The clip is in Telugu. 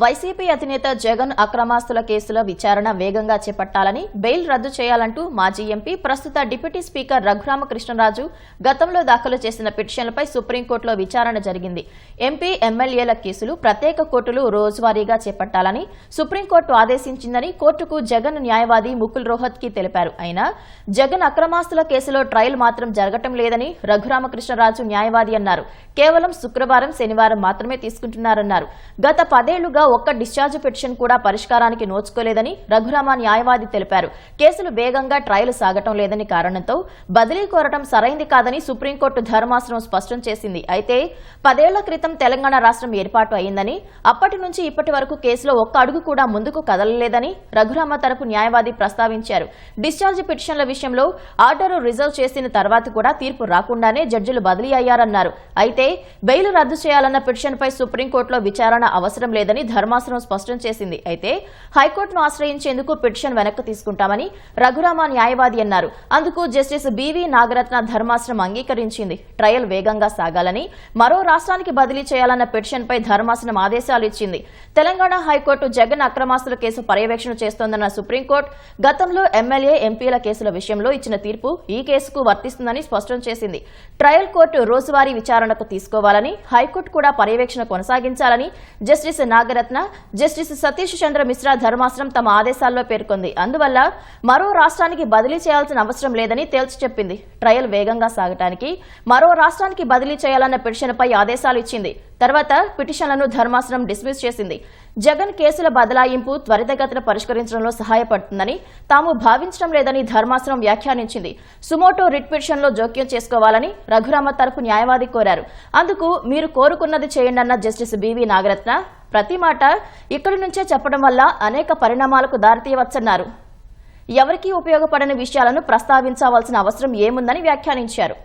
వైసీపీ అధినేత జగన్ అక్రమాస్తుల కేసుల విచారణ వేగంగా చేపట్టాలని బెయిల్ రద్దు చేయాలంటూ మాజీ ఎంపీ ప్రస్తుత డిప్యూటీ స్పీకర్ రఘురామకృష్ణరాజు గతంలో దాఖలు చేసిన పిటిషన్లపై సుప్రీంకోర్టులో విచారణ జరిగింది. ఎంపీ ఎమ్మెల్యేల కేసులు ప్రత్యేక కోర్టులు రోజువారీగా చేపట్టాలని సుప్రీంకోర్టు ఆదేశించిందని కోర్టుకు జగన్ న్యాయవాది ముకుల్ రోహత్కి తెలిపారు. అయినా జగన్ అక్రమాస్తుల కేసులో ట్రయల్ మాత్రం జరగటం లేదని రఘురామకృష్ణరాజు న్యాయవాది అన్నారు. కేవలం శుక్రవారం శనివారం మాత్రమే తీసుకుంటున్నారన్నారు. గత పదేళ్ళుగా ఒక్క డిశ్చార్జ్ పిటిషన్ కూడా పరిష్కారానికి నోచుకోలేదని రఘురామ న్యాయవాది తెలిపారు. కేసులు వేగంగా ట్రయల్ సాగటం లేదని కారణంతో బదిలీ కోరటం సరైంది కాదని సుప్రీంకోర్టు ధర్మాసనం స్పష్టం చేసింది. అయితే పదేళ్ళ క్రితం తెలంగాణ రాష్ట్రం ఏర్పాటు అయిందని అప్పటి నుంచి ఇప్పటి వరకు కేసులో ఒక్క అడుగు కూడా ముందుకు కదలలేదని రఘురామ తరపు న్యాయవాది ప్రస్తావించారు. డిశ్చార్జ్ పిటిషన్ల విషయంలో ఆర్డర్ రిజర్వ్ చేసిన తర్వాత కూడా తీర్పు రాకుండానే జడ్జిలు బదిలీ అయ్యారన్నారు. అయితే బెయిల్ రద్దు చేయాలన్న పిటిషన్పై సుప్రీంకోర్టులో విచారణ అవసరం లేదని ధర్మాసనం స్పష్టం చేసింది. అయితే హైకోర్టును ఆశ్రయించేందుకు పిటిషన్ వెనక్కి తీసుకుంటామని రఘురామ న్యాయవాది అన్నారు. అందుకు జస్టిస్ బివి నాగరత్న ధర్మాసనం అంగీకరించింది. ట్రయల్ వేగంగా సాగాలని మరో రాష్ట్రానికి బదిలీ చేయాలన్న పిటిషన్పై ధర్మాసనం ఆదేశాలు ఇచ్చింది. తెలంగాణ హైకోర్టు జగన్ అక్రమాస్తుల కేసు పర్యవేక్షణ చేస్తోందన్న సుప్రీంకోర్టు గతంలో ఎమ్మెల్యే ఎంపీల కేసుల విషయంలో ఇచ్చిన తీర్పు ఈ కేసుకు వర్తిస్తుందని స్పష్టం చేసింది. ట్రయల్ కోర్టు రోజువారీ విచారణకు తీసుకోవాలని హైకోర్టు కూడా పర్యవేక్షణ కొనసాగించాలని జస్టిస్ నాగరత్న జస్టిస్ సతీష్ చంద్ర మిశ్రా ధర్మాసనం తమ ఆదేశాల్లో పేర్కొంది. అందువల్ల మరో రాష్ట్రానికి బదిలీ చేయాల్సిన అవసరం లేదని తేల్చి చెప్పింది. ట్రయల్ వేగంగా సాగటానికి మరో రాష్ట్రానికి బదిలీ చేయాలన్న పిటిషన్పై ఆదేశాలు ఇచ్చింది. తర్వాత పిటిషన్లను ధర్మాసనం డిస్మిస్ చేసింది. జగన్ కేసుల బదలాయింపు త్వరితగతిన పరిష్కరించడంలో సహాయపడుతుందని తాము భావించడం లేదని ధర్మాసనం వ్యాఖ్యానించింది. సుమోటో రిట్ పిటిషన్లో జోక్యం చేసుకోవాలని రఘురామ తరపు న్యాయవాది కోరారు. అందుకు మీరు కోరుకున్నది చేయండి అన్న జస్టిస్ బివి నాగరత్న ప్రతి మాట ఇక్కడి నుంచే చెప్పడం వల్ల అనేక పరిణామాలకు దారితీయవచ్చన్నారు. ఎవరికీ ఉపయోగపడని విషయాలను ప్రస్తావించవలసిన అవసరం ఏముందని వ్యాఖ్యానించారు.